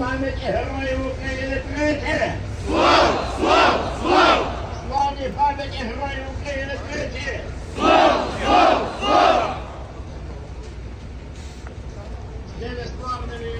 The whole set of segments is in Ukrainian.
пам'ять героїв України тричі! Слава! Слава! Слава! Славні пам'яті героїв України тричі! Слава! Слава! Слава! Є славними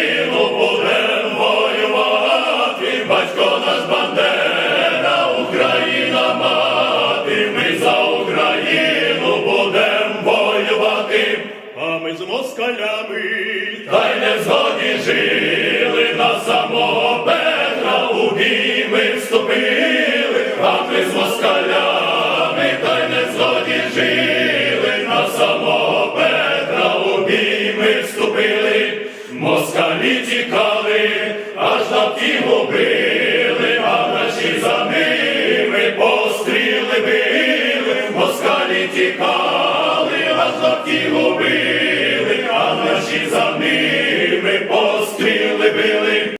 москалями, та й не згоді жили, на самого Петра у бій ми вступили, а ми з москалями, та й не згоді жили, на самого Петра у бій ми вступили, москалі тікали, аж на втім убили, а наші за ними постріли били, москалі тікали, аж на